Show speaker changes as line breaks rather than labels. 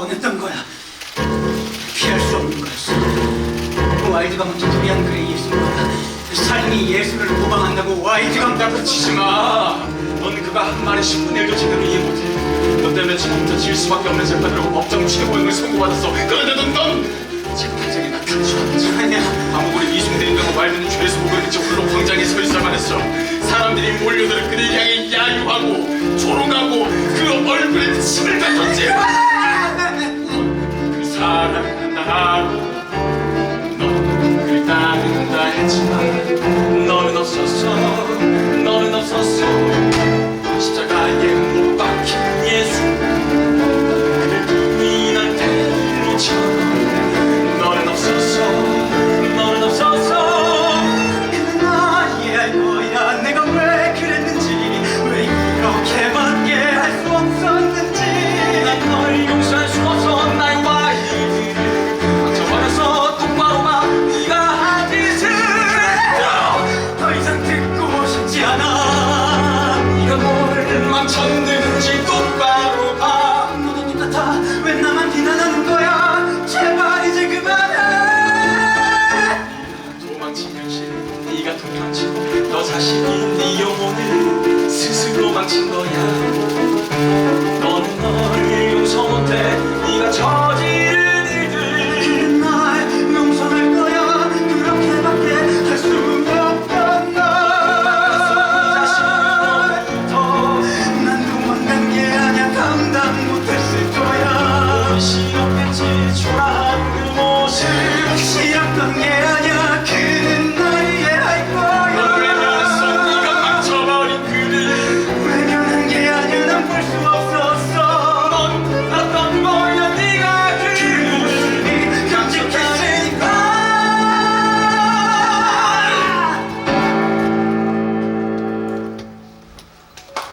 원했던 거야. 피할 수 없는 거였어. 와이드가 먼저 도리한 그의 예수님보다 삶이 예수를 모방한다고 와이드가
땅을 치지 마. 넌 그가 한 말에 10분의 1도 제대로 이해 못해. 너 때문에 지금부터 질 수밖에 없는 재판으로 법정 최고형을 선고받았어. 그런데도 넌 지금 당장에 나타나지 않았지.
아니야.
아무리 이중대 인간과 말드는 죄수 보고는 홀로 광장에 서 있어야만 했어. 사람들이 몰려들어 그를 향해 야유하고 조롱하고 그 얼굴에 침을 뱉었지. 뭘 망쳤는지 똑바로 봐
너도 똑같아. 왜 나만 비난하는 거야? 제발 이제 그만해.
도망친 현실 네가 도망친 너 자신이 네 영혼을 스스로 망친 거야